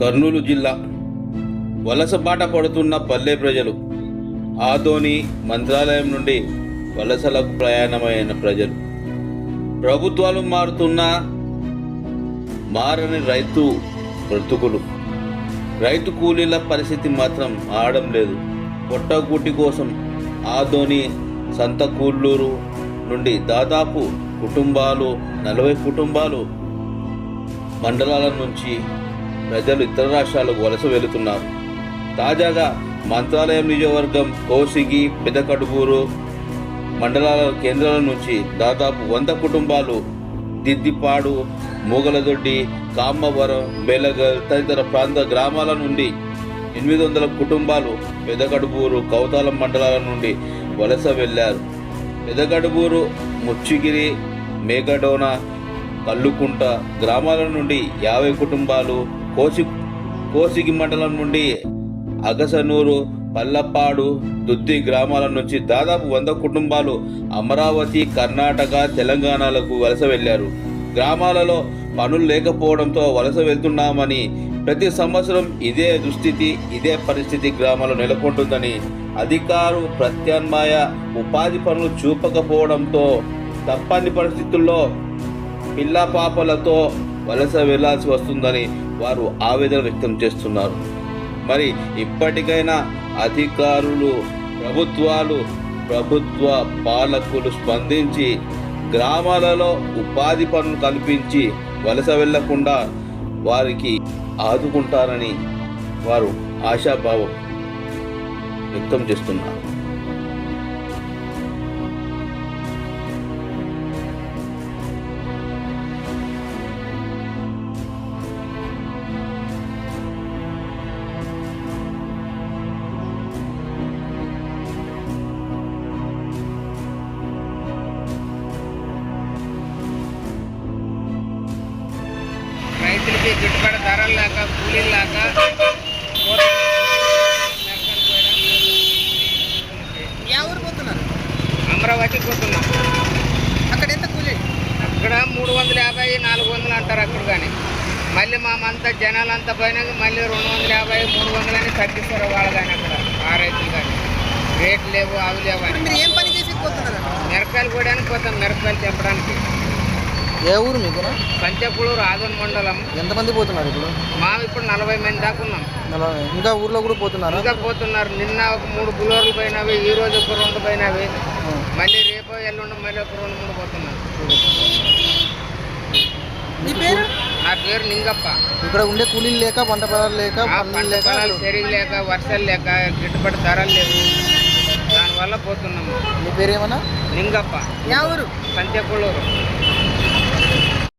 కర్నూలు జిల్లా వలసబాట పడుతున్న పల్లె ప్రజలు ఆదోని మంత్రాలయం నుండి వలసలకు ప్రయాణమైన ప్రజలు. ప్రభుత్వాలు మారుతున్నా మారని రైతు బ్రతుకులు. రైతు కూలీల పరిస్థితి మాత్రం ఆడడం లేదు. పొట్టగూటి కోసం ఆదోని సంతకూళ్ళూరు నుండి దాదాపు కుటుంబాలు నలభై కుటుంబాలు మండలాల నుంచి ప్రజలు ఇతర రాష్ట్రాలకు వలస వెళుతున్నారు. తాజాగా మంత్రాలయం నియోజకవర్గం కోసిగి పెదకడుగూరు మండలాల కేంద్రాల నుంచి దాదాపు వంద కుటుంబాలు దిద్దిపాడు మూగలదొడ్డి కామ్మవరం మేలగల్ తదితర ప్రాంత గ్రామాల నుండి ఎనిమిది వందల కుటుంబాలు పెదకడుబూరు కౌతాలం మండలాల నుండి వలస వెళ్ళారు. పెదకడుపూరు ముచ్చిగిరి మేఘడోన కల్లుకుంట గ్రామాల నుండి యాభై కుటుంబాలు కోసి కోసిగి మండలం నుండి అగసనూరు పల్లపాడు దుద్ది గ్రామాల నుంచి దాదాపు వంద కుటుంబాలు అమరావతి కర్ణాటక తెలంగాణలకు వలస వెళ్ళారు గ్రామాలలో పనులు లేకపోవడంతో వలస వెళ్తున్నామని ప్రతి సంవత్సరం ఇదే దుస్థితి ఇదే పరిస్థితి గ్రామాల్లో నెలకొంటుందని అధికారు ప్రత్యామ్నాయ ఉపాధి పనులు చూపకపోవడంతో తప్పని పరిస్థితుల్లో పిల్ల పాపలతో వలస వెళ్ళాల్సి వస్తుందని వారు ఆవేదన వ్యక్తం చేస్తున్నారు. మరి ఇప్పటికైనా అధికారులు ప్రభుత్వాలు ప్రభుత్వ పాలకులు స్పందించి గ్రామాలలో ఉపాధి పనులు కల్పించి వలస వెళ్ళకుండా వారికి ఆదుకుంటారని వారు ఆశాభావం వ్యక్తం చేస్తున్నారు. రైతులకి గిట్టుబాటు ధరలు లేక కూలీలు లేక ఊరు పోతున్నారు? అమరావతి పోతున్నాం. అక్కడ ఎంత కూలీ? అక్కడ మూడు వందల యాభై నాలుగు వందలు అంటారు అక్కడ కానీ. మళ్ళీ మా అంతా జనాలంతా పోయినాక మళ్ళీ రెండు వందల యాభై మూడు వందలు అని తగ్గిస్తారు వాళ్ళు కానీ అక్కడ ఆ రైతులు కానీ. రేట్లు లేవు అవి లేవు అని. మీరు ఏం పని చేసి పోతున్నారు? మిరపకాయలు కోయడానికి పోతాం మిరపకాయలు తెంపడానికి. ఏ ఊరు మీకు పంచకుళూరు రాజన్ మండలం. ఎంతమంది పోతున్నారు ఇప్పుడు? మా ఇప్పుడు నలభై మంది దాకా ఉన్నాం. నలభై. ఇంకా ఊర్లో కూడా పోతున్నారా? ఇంకా పోతున్నారు. నిన్న ఒక మూడు బులోర్లు పోయినవి ఈ రోజు ఒక రెండు పోయినవి. మళ్ళీ రేపు ఎల్లుండి మళ్ళీ ఒక రెండు మూడు పోతున్నారు. నీ పేరు? నా పేరు నింగప్ప ఇక్కడ ఉండే కూలీలు లేక పంట పొలాలు లేక పనులు లేక సరిగా లేక వర్షాలు లేక గిట్టుబాటు ధరలు లేవు. దానివల్ల పోతున్నాము నీ పేరు ఏమన్నా నింగప్ప ఊరు? పంచకుళూరు